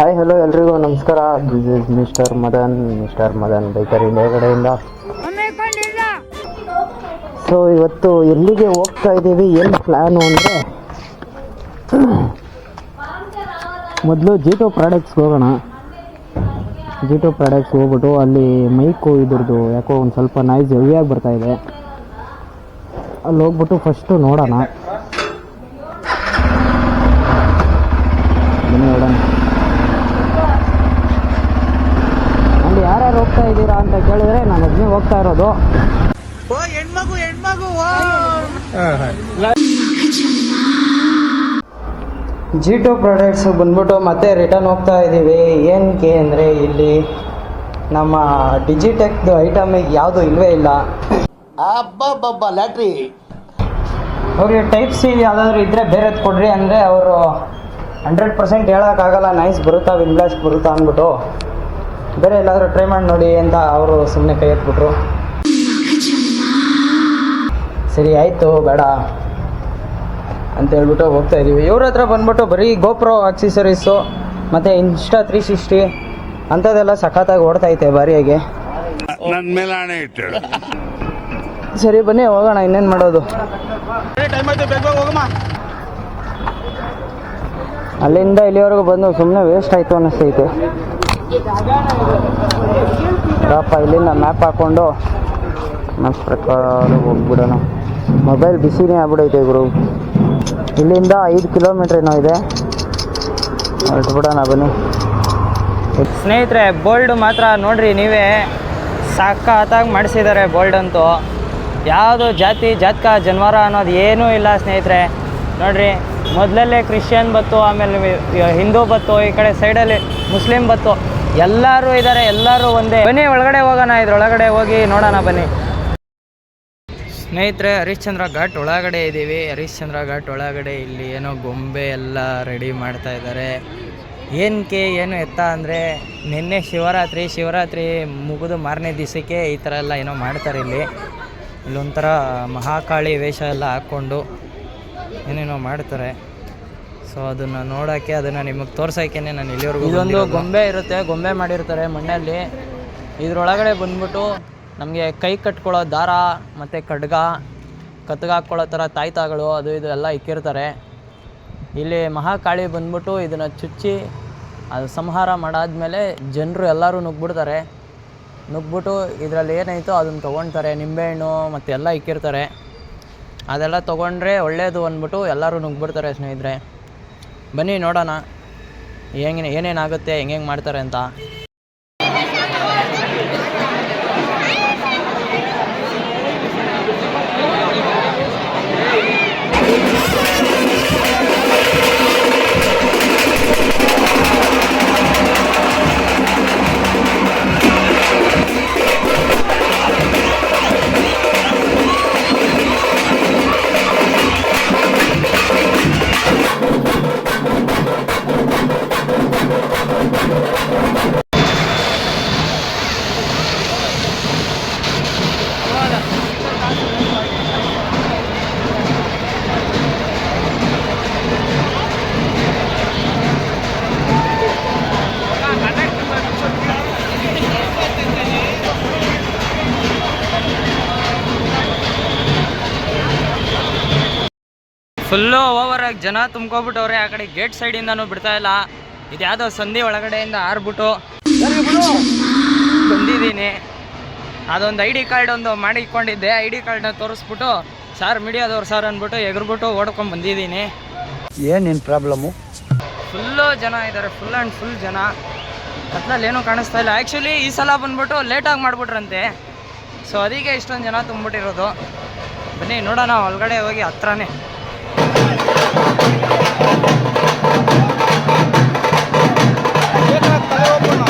Hi hello ಎಲ್ರಿಗೂ, ನಮಸ್ಕಾರ. This is mister Madan mister Madan biker India ಕಡೆಯಿಂದ. So ಇವತ್ತು ಎಲ್ಲಿಗೆ ಹೋಗ್ತಾ ಇದ್ದೀವಿ, ಏನು ಪ್ಲ್ಯಾನು ಅಂದರೆ? ಮೊದಲು ಜೀಟೋ ಪ್ರಾಡಕ್ಟ್ಸ್ಗೆ ಹೋಗೋಣ. ಜೀಟೋ ಪ್ರಾಡಕ್ಟ್ಸ್ ಹೋಗ್ಬಿಟ್ಟು ಅಲ್ಲಿ ಮೈಕು ಇದ್ರದ್ದು, ಯಾಕೋ ಒಂದು ಸ್ವಲ್ಪ ನಾಯ್ಸ್ ಹೆವಿಯಾಗಿ ಬರ್ತಾ ಇದೆ. ಅಲ್ಲಿ ಹೋಗ್ಬಿಟ್ಟು ಫಸ್ಟು ನೋಡೋಣ ಬನ್ನಿ ನೋಡೋಣ ಅಲ್ಲಿ ಯಾರ್ಯಾರು ಹೋಗ್ತಾ ಇದ್ದೀರಾ ಅಂತ ಕೇಳಿದ್ರೆ ನಾನು ಒಬ್ಬನೇ ಹೋಗ್ತಾ ಇರೋದು. ಜಿ ಟು ಪ್ರಾಡಕ್ಟ್ಸ್ ಬಂದ್ಬಿಟ್ಟು ಮತ್ತೆ ರಿಟರ್ನ್ ಹೋಗ್ತಾ ಇದ್ದೀವಿ. ಏನಕ್ಕೆ ಅಂದರೆ ಇಲ್ಲಿ ನಮ್ಮ ಡಿಜಿಟೆಕ್ದು ಐಟಮಿಗೆ ಯಾವುದು ಇಲ್ಲವೇ ಇಲ್ಲ. ಅಬ್ಬಬ್ಬಬ್ಬ ಲ್ಯಾಟ್ರಿ. ಅವ್ರಿಗೆ ಟೈಪ್ ಸಿ ಯಾವುದಾದ್ರು ಇದ್ದರೆ ಬೇರೆದು ಕೊಡ್ರಿ ಅಂದರೆ ಅವರು ಹಂಡ್ರೆಡ್ ಪರ್ಸೆಂಟ್ ಹೇಳೋಕ್ಕಾಗಲ್ಲ. ನೈಸ್ ಬರುತ್ತಾ ವಿನ್ಬ್ಲಾಸ್ಟ್ ಬರುತ್ತಾ ಅಂದ್ಬಿಟ್ಟು. ಬೇರೆ ಎಲ್ಲಾದರೂ ಟ್ರೈ ಮಾಡಿ ನೋಡಿ ಅಂತ ಅವರು ಸುಮ್ಮನೆ ಕೈ ಎತ್ಬಿಟ್ರು. ಸರಿ ಆಯಿತು ಬೇಡ ಅಂತ ಹೇಳ್ಬಿಟ್ಟು ಹೋಗ್ತಾ ಇದ್ದೀವಿ ಇವ್ರ ಹತ್ರ ಬಂದ್ಬಿಟ್ಟು ಬರೀ ಗೋಪ್ರೋ ಆಕ್ಸಿಸರೀಸು ಮತ್ತು ಇನ್ಸ್ಟಾ ತ್ರೀ ಸಿಕ್ಸ್ಟಿ ಅಂಥದ್ದೆಲ್ಲ ಸಖತ್ತಾಗಿ ಓಡ್ತೈತೆ ಇಟ್ಟಳು ಸರಿ ಬನ್ನಿ ಹೋಗೋಣ ಇನ್ನೇನು ಮಾಡೋದು? ಟೈಮ್ ಆಯ್ತು ಬೇಗ ಬೇಗ ಹೋಗಮ್ಮ. ಅಲ್ಲಿಂದ ಇಲ್ಲಿವರೆಗೂ ಬಂದು ಸುಮ್ಮನೆ ವೇಸ್ಟ್ ಆಯಿತು ಅನ್ನಿಸ್ತೈತೆ. ಪಾಪ ಇಲ್ಲಿಂದ ಮ್ಯಾಪ್ ಹಾಕ್ಕೊಂಡು ಮ್ಯಾಪ್ ಪ್ರಕಾರ ಹೋಗ್ಬಿಡೋಣ. ಮೊಬೈಲ್ ಬಿಸಿನೇ ಆಗ್ಬಿಡೈತೆ ಗುರು. ಇಲ್ಲಿಂದ ಐದು ಕಿಲೋಮೀಟ್ರ್ ಏನೋ ಇದೆ. ಹೊರಟ್ಬಿಡೋಣ ಬನ್ನಿ. ಸ್ನೇಹಿತರೆ ಬೋಲ್ಡ್ ಮಾತ್ರ ನೋಡ್ರಿ ನೀವೇ ಸಖತ್ತಾಗಿ ಮಾಡಿಸಿದ್ದಾರೆ ಬೋಲ್ಡ್ ಅಂತೂ. ಯಾವುದು ಜಾತಿ, ಜಾತಕ, ಜನ್ವಾರ ಅನ್ನೋದು ಏನೂ ಇಲ್ಲ ಸ್ನೇಹಿತರೆ. ನೋಡ್ರಿ, ಮೊದಲಲ್ಲೇ ಕ್ರಿಶ್ಚಿಯನ್ ಬತ್ತು, ಆಮೇಲೆ ಹಿಂದೂ ಬತ್ತು, ಈ ಕಡೆ ಸೈಡಲ್ಲಿ ಮುಸ್ಲಿಂ ಬತ್ತು. ಎಲ್ಲರೂ ಇದ್ದಾರೆ ಎಲ್ಲರೂ ಒಂದೇ. ಬನ್ನಿ, ಒಳಗಡೆ ಹೋಗೋಣ, ಇದ್ರೊಳಗಡೆ ಹೋಗಿ ನೋಡೋಣ, ಬನ್ನಿ. ಸ್ನೇಹಿತರೆ, ಹರಿಶ್ಚಂದ್ರ ಘಾಟ್ ಒಳಗಡೆ ಇದ್ದೀವಿ ಹರಿಶ್ಚಂದ್ರ ಘಾಟ್ ಒಳಗಡೆ ಇಲ್ಲಿ ಏನೋ ಗೊಂಬೆ ಎಲ್ಲ ರೆಡಿ ಮಾಡ್ತಾ ಇದ್ದಾರೆ ಏನಕ್ಕೆ ಏನು ಎತ್ತ ಅಂದರೆ, ನಿನ್ನೆ ಶಿವರಾತ್ರಿ ಶಿವರಾತ್ರಿ ಮುಗಿದು ಮಾರನೇ ದಿವಸಕ್ಕೆ ಈ ಥರ ಎಲ್ಲ ಏನೋ ಮಾಡ್ತಾರೆ ಇಲ್ಲಿ. ಇಲ್ಲೊಂಥರ ಮಹಾಕಾಳಿ ವೇಷ ಎಲ್ಲ ಹಾಕ್ಕೊಂಡು ಏನೇನೋ ಮಾಡ್ತಾರೆ. ಸೊ ಅದನ್ನು ನೋಡೋಕ್ಕೆ ಅದನ್ನು ನಿಮಗೆ ತೋರ್ಸೋಕ್ಕೆ ನಾನು ಇಲ್ಲಿವರೆಗೂ ಇದೊಂದು ಗೊಂಬೆ ಇರುತ್ತೆ. ಗೊಂಬೆ ಮಾಡಿರ್ತಾರೆ ಮಣ್ಣಲ್ಲಿ. ಇದ್ರೊಳಗಡೆ ಬಂದ್ಬಿಟ್ಟು ನಮಗೆ ಕೈ ಕಟ್ಕೊಳ್ಳೋ ದಾರ ಮತ್ತು ಖಡ್ಗ ಕತ್ಗೆ ಹಾಕ್ಕೊಳ್ಳೋ ಥರ ತಾಯ್ತಾಗಳು ಅದು ಇದು ಎಲ್ಲ ಇಕ್ಕಿರ್ತಾರೆ. ಇಲ್ಲಿ ಮಹಾಕಾಳಿ ಬಂದ್ಬಿಟ್ಟು ಇದನ್ನು ಚುಚ್ಚಿ ಅದು ಸಂಹಾರ ಮಾಡಾದ್ಮೇಲೆ ಜನರು ಎಲ್ಲರೂ ನುಗ್ಬಿಡ್ತಾರೆ ನುಗ್ಬಿಟ್ಟು ಇದರಲ್ಲಿ ಏನಾಯಿತು ಅದನ್ನು ತೊಗೊಳ್ತಾರೆ ನಿಂಬೆಹಣ್ಣು ಮತ್ತೆ ಎಲ್ಲ ಇಕ್ಕಿರ್ತಾರೆ. ಅದೆಲ್ಲ ತೊಗೊಂಡ್ರೆ ಒಳ್ಳೆಯದು ಅಂದ್ಬಿಟ್ಟು ಎಲ್ಲರೂ ನುಗ್ಬಿಡ್ತಾರೆ ಸ್ನೇಹಿತರೆ. ಬನ್ನಿ ನೋಡೋಣ. ಹೆಂಗೆ ಏನೇನಾಗುತ್ತೆ ಹೆಂಗೆಂಗೆ ಹೆಂಗೆ ಮಾಡ್ತಾರೆ ಅಂತ. ಫುಲ್ಲು ಓವರಾಗಿ ಜನ ತುಂಬ್ಕೊಬಿಟ್ಟವ್ರೆ ಆ ಕಡೆ ಗೇಟ್ ಸೈಡಿಂದನೂ ಬಿಡ್ತಾ ಇಲ್ಲ. ಇದು ಯಾವುದೋ ಸಂಧಿ ಒಳಗಡೆಯಿಂದ ಆರ್ಬಿಟ್ಟು. ಬಂದಿದ್ದೀನಿ. ಅದೊಂದು ಐ ಡಿ ಕಾರ್ಡ್ ಒಂದು ಮಾಡಿ ಇಟ್ಕೊಂಡಿದ್ದೆ ಐ ಡಿ ಕಾರ್ಡ್ನ ತೋರಿಸ್ಬಿಟ್ಟು ಸರ್ ಮೀಡಿಯಾದವ್ರು ಸರ್ ಅಂದ್ಬಿಟ್ಟು ಎಗರ್ಬಿಟ್ಟು ಓಡ್ಕೊಂಡು ಬಂದಿದ್ದೀನಿ. ಏನ್ ನಿನ್ ಪ್ರಾಬ್ಲಮ್ಮು ಫುಲ್ಲು ಜನ ಇದ್ದಾರೆ ಫುಲ್ ಆ್ಯಂಡ್ ಫುಲ್ ಜನ. ಅದ್ರಲ್ಲಿ ಏನೂ ಕಾಣಿಸ್ತಾ ಇಲ್ಲ. ಆ್ಯಕ್ಚುಲಿ ಈ ಸಲ ಬಂದ್ಬಿಟ್ಟು ಲೇಟಾಗಿ ಮಾಡಿಬಿಟ್ರಂತೆ. ಸೊ ಅದಕ್ಕೆ ಇಷ್ಟೊಂದು ಜನ ತುಂಬಿಟ್ಟಿರೋದು ಬನ್ನಿ ನೋಡೋಣ ಒಳಗಡೆ ಹೋಗಿ ಹತ್ರನೇ. Thank you.